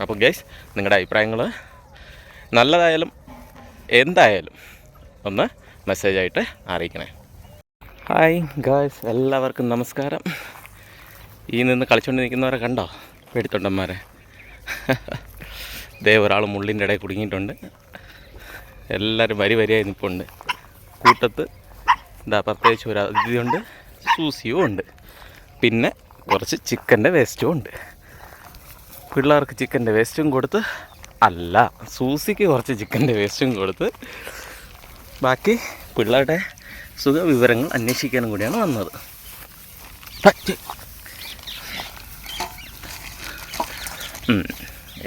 അപ്പോൾ ഗൈസ് നിങ്ങളുടെ അഭിപ്രായങ്ങൾ നല്ലതായാലും എന്തായാലും ഒന്ന് മെസ്സേജായിട്ട് അറിയിക്കണേ. ഹായ് ഗായ്സ് എല്ലാവർക്കും നമസ്കാരം. ഈ നിന്ന് കളിച്ചുകൊണ്ട് നിൽക്കുന്നവരെ കണ്ടോ? പേടിത്തൊണ്ടന്മാരെ. ദേ ഒരാൾ മുള്ളിന്റെ ഇടയിൽ കുടുങ്ങിയിട്ടുണ്ട്. എല്ലാവരും വരി വരിയായി നിൽപ്പുണ്ട് കൂട്ടത്ത് എന്താ പ്രത്യേകിച്ച് ഒരു അതിഥിയുണ്ട് സൂസിയും ഉണ്ട്. പിന്നെ കുറച്ച് ചിക്കന്റെ വേസ്റ്റും ഉണ്ട്. പിള്ളേർക്ക് ചിക്കന്റെ വേസ്റ്റും കൊടുത്ത് അല്ല സൂസിക്ക് കുറച്ച് ചിക്കന്റെ വേസ്റ്റും കൊടുത്ത് ബാക്കി പിള്ളേരുടെ സുഖ വിവരങ്ങൾ അന്വേഷിക്കാനും കൂടിയാണ് വന്നത്. എല്ലാവരും.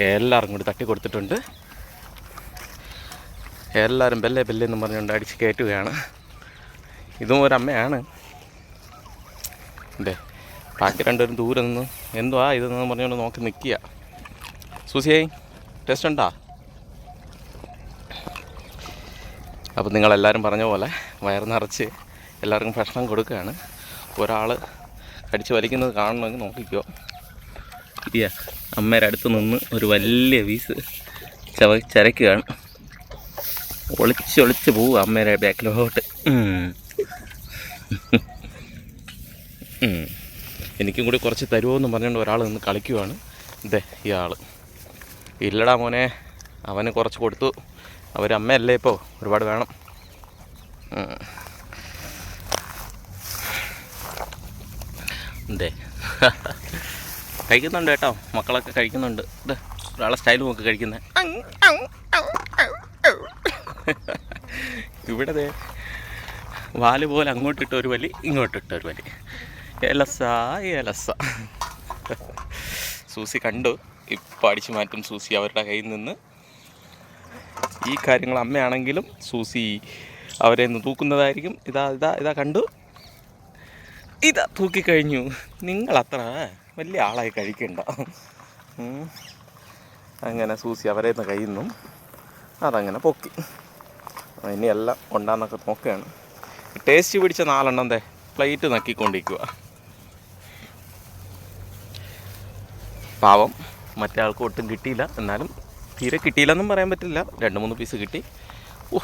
എല്ലാവർക്കും കൂടി തട്ടി കൊടുത്തിട്ടുണ്ട്. എല്ലാവരും ബെല്ലേ ബെല്ലേ എന്ന് പറഞ്ഞുകൊണ്ട് അടിച്ച് കയറ്റുകയാണ്. ഇതും ഒരമ്മയാണ്. അതെ ബാക്കി രണ്ടുപേരും ദൂരെ നിന്ന് എന്തുവാ ഇതെന്ന് പറഞ്ഞുകൊണ്ട് നോക്കി നിൽക്കുക. സൂസിയായി ടെസ്റ്റ് ഉണ്ടാ? അപ്പോൾ നിങ്ങളെല്ലാവരും പറഞ്ഞ പോലെ വയർ നിറച്ച് എല്ലാവർക്കും ഭക്ഷണം കൊടുക്കുകയാണ്. ഒരാൾ കടിച്ച് വലിക്കുന്നത് കാണണമെങ്കിൽ നോക്കിക്കോ. ഇല്ല അമ്മയുടെ അടുത്ത് നിന്ന് ഒരു വലിയ പീസ് ചവ ചരക്കുകയാണ്. ഒളിച്ചൊളിച്ച് ഒളിച്ച് പോവുക അമ്മയുടെ ബാക്കിലോട്ട്. എനിക്കും കൂടി കുറച്ച് തരുമോ എന്ന് പറഞ്ഞുകൊണ്ട് ഒരാൾ നിന്ന് കളിക്കുവാണ്. ഇതേ ഇയാൾ ഇല്ലടാ മോനെ. അവന് കുറച്ച് കൊടുത്തു. അവരമ്മയല്ലേ ഇപ്പോൾ ഒരുപാട് വേണം. അതെ കഴിക്കുന്നുണ്ട് കേട്ടോ. മക്കളൊക്കെ കഴിക്കുന്നുണ്ട്. ഇത് ഒരാളെ സ്റ്റൈൽ നോക്കി കഴിക്കുന്നത് ഇവിടെ വാൽ പോലെ അങ്ങോട്ടിട്ട ഒരു വലി ഇങ്ങോട്ടിട്ട ഒരു വലി. ഏലസ ഏലസ സൂസി കണ്ടു. ഇപ്പം അടിച്ചു മാറ്റും സൂസി അവരുടെ കയ്യിൽ നിന്ന്. ഈ കാര്യങ്ങൾ അമ്മയാണെങ്കിലും സൂസി അവരെ തൂക്കുന്നതായിരിക്കും. ഇതാ ഇതാ ഇതാ കണ്ടു. ഇതാ തൂക്കിക്കഴിഞ്ഞു. നിങ്ങൾ അത്ര വലിയ ആളായി കഴിക്കണ്ട. അങ്ങനെ സൂസി അവരെ നിന്ന് കയ്യിൽ നിന്നും അതങ്ങനെ പൊക്കി. ഇനിയെല്ലാം ഉണ്ടാന്നൊക്കെ നോക്കുകയാണ്. ടേസ്റ്റ് പിടിച്ച നാലെണ്ണം ദേ പ്ലേറ്റ് നക്കിക്കൊണ്ടിരിക്കുക പാവം. മറ്റേ ആൾക്ക് ഒട്ടും കിട്ടിയില്ല. എന്നാലും തീരെ കിട്ടിയില്ലെന്നും പറയാൻ പറ്റില്ല. രണ്ട് മൂന്ന് പീസ് കിട്ടി. ഓ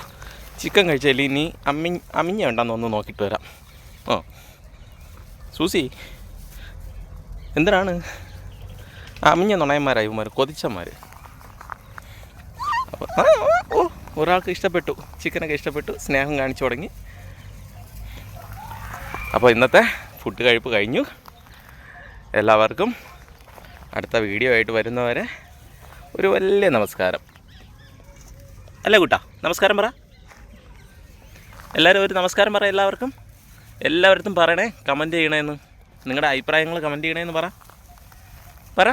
ചിക്കൻ കഴിച്ചാൽ ഇനി അമ്മി അമ്മിഞ്ഞ ഉണ്ടെന്ന് ഒന്ന് നോക്കിയിട്ട് വരാം. ഓ സൂസി എന്തിനാണ്? അമ്മിഞ്ഞ നുണയന്മാരായി ഇവന്മാർ കൊതിച്ചന്മാർ ഓ ഒരാൾക്ക് ഇഷ്ടപ്പെട്ടു. ചിക്കനൊക്കെ ഇഷ്ടപ്പെട്ടു. സ്നേഹം കാണിച്ചു തുടങ്ങി. അപ്പോൾ ഇന്നത്തെ ഫുഡ് കഴിപ്പ് കഴിഞ്ഞു. എല്ലാവർക്കും അടുത്ത വീഡിയോ ആയിട്ട് വരുന്നവരെ ഒരു വലിയ നമസ്കാരം. അല്ലേ കൂട്ടാ? നമസ്കാരം പറ. എല്ലാവരും ഒരു നമസ്കാരം പറ എല്ലാവർക്കും. എല്ലാവരും പറയണേ കമന്റ് ചെയ്യണേന്ന്. നിങ്ങളുടെ അഭിപ്രായങ്ങൾ കമന്റ് ചെയ്യണേന്ന് പറ. പറ.